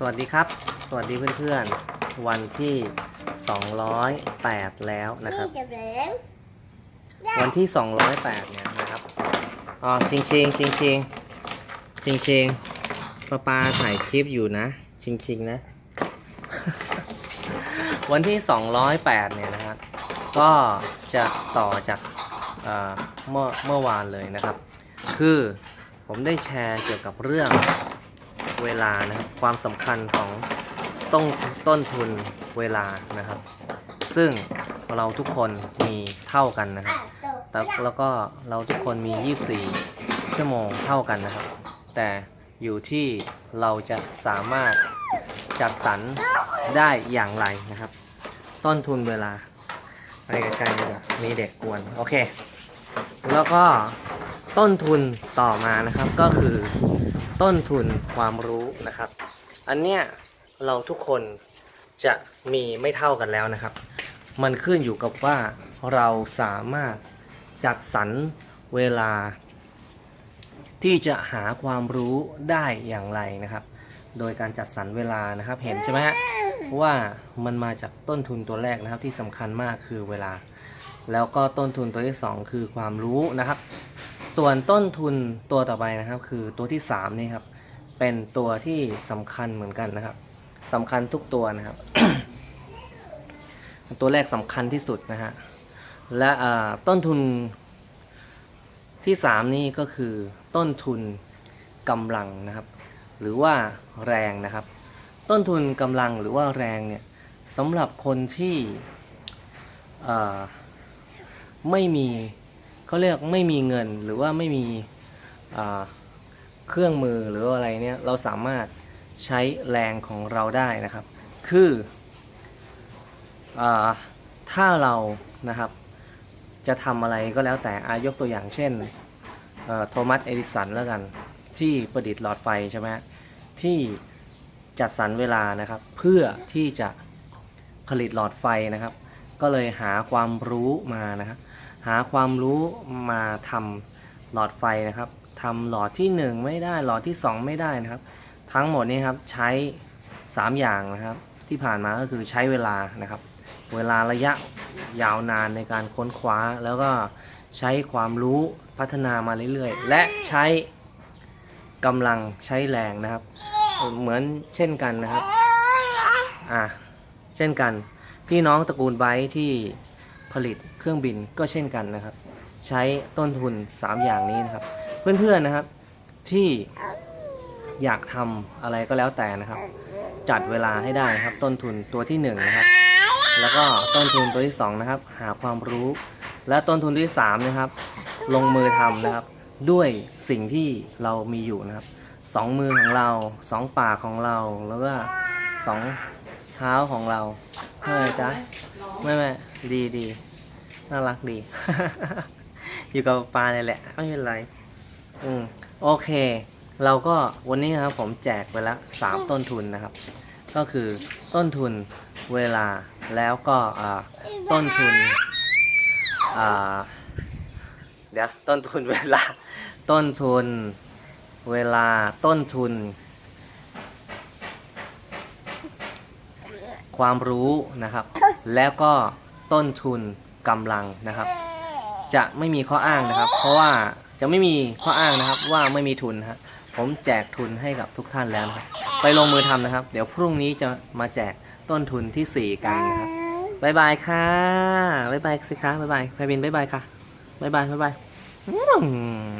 สวัสดีครับ สวัสดีเพื่อนๆ วันที่ 208 แล้วนะครับ นี่จะเหลววันที่ 208 เนี่ยนะครับ อ๋อชิงชิงชิงชิงชิงชิงปาปาถ่ายคลิปอยู่นะ ชิงชิงนะ วันที่ 208 เนี่ยนะครับ ก็จะต่อจากเอ่อเมื่อเมื่อวานเลยนะครับ คือผมได้แชร์เกี่ยวกับเรื่อง เวลานะครับ ความสำคัญของต้นต้นทุนเวลานะครับ ซึ่งเราทุกคนมีเท่ากันนะครับแต่แล้วก็เราทุกคนมี 24 ชั่วโมงเท่ากันนะครับ แต่อยู่ที่เราจะสามารถจัดสรรได้อย่างไรนะครับ ต้นทุนเวลาไปไกลๆดีกว่ามีเด็กกวน โอเค แล้วก็ต้นทุนต่อมานะครับก็คือ ต้นทุนความรู้นะครับ อันเนี้ยเราทุกคนจะมีไม่เท่ากันแล้วนะครับ มันขึ้นอยู่กับว่าเราสามารถจัดสรรเวลา ที่จะหาความรู้ได้อย่างไรนะครับ โดยการจัดสรรเวลานะครับ เห็นใช่ไหมฮะว่ามันมาจากต้นทุนตัวแรกนะครับที่สำคัญมากคือเวลา แล้วก็ต้นทุนตัวที่สองคือความรู้นะครับ ส่วนต้นทุนตัวต่อไปนะครับ คือตัวที่สามนี่ครับ เป็นตัวที่สำคัญเหมือนกันนะครับสำคัญทุกตัวนะครับ ตัวแรกสำคัญที่สุดนะฮะและต้นทุนที่สามนี่ก็คือต้นทุนกำลังนะครับ หรือว่าแรงนะครับ ต้นทุนกำลังหรือว่าแรงเนี่ยสำหรับคนที่ไม่มี เขาเรียกไม่มีเงินหรือว่าไม่มีเครื่องมือหรืออะไรเนี่ยเราสามารถใช้แรงของเราได้นะครับ คืออถ้าเรานะครับจะทำอะไรก็แล้วแต่อายกตัวอย่างเช่นโทมัสเอดิสันแล้วกัน ที่ประดิษฐ์หลอดไฟใช่ไหมที่จัดสรรเวลานะครับ เพื่อที่จะผลิตหลอดไฟนะครับ ก็เลยหาความรู้มานะครับ หาความรู้มาทำหลอดไฟนะครับทำหลอดที่ 1 ไม่ได้หลอดที่ 2 ไม่ได้นะครับ ทั้งหมดนี้ครับใช้ 3 อย่างนะครับ ที่ผ่านมาก็คือใช้เวลานะครับ เวลาระยะยาวนานในการค้นคว้าแล้วก็ใช้ความรู้พัฒนามาเรื่อยๆ และใช้กำลังใช้แรงนะครับ เหมือนเช่นกันนะครับอะเช่นกัน พี่น้องตระกูลไบที่ ผลิตเครื่องบินก็เช่นกันนะครับ ใช้ต้นทุน 3 อย่างนี้นะครับ เพื่อนๆนะครับที่อยากทำอะไรก็แล้วแต่นะครับ จัดเวลาให้ได้นะครับ ต้นทุนตัวที่1นนะครับ แล้วก็ต้นทุนตัวที่2นะครับ หาความรู้ และต้นทุนที่3นะครับ ลงมือทำนะครับ ด้วยสิ่งที่เรามีอยู่นะครับสองมือของเราสองปากของเราแล้วก็สองเท้าของเราเฮ้ยจ๊ะ ไม่ไม่ดีดีน่ารักดี อยู่กับปลาเลยแหละไม่เป็นไร อืมโอเค เราก็วันนี้ครับผมแจกไปแล้วสามต้นทุนนะครับ ก็คือต้นทุนเวลาแล้วก็อ่าต้นทุนอ่าเดี๋ยวต้นทุนเวลา ต้นทุนเวลาต้นทุน ความรู้นะครับ แล้วก็ต้นทุนกำลังนะครับ จะไม่มีข้ออ้างนะครับ เพราะว่าจะไม่มีข้ออ้างนะครับว่าไม่มีทุนนะฮะผมแจกทุนให้กับทุกท่านแล้วนะครับ ไปลงมือทำนะครับ เดี๋ยวพรุ่งนี้จะมาแจกต้นทุนที่ 4 กันนะครับบายบายค่ะบายบายสิคะบายบายไพบินบายบายค่ะบายบายบายบายอืม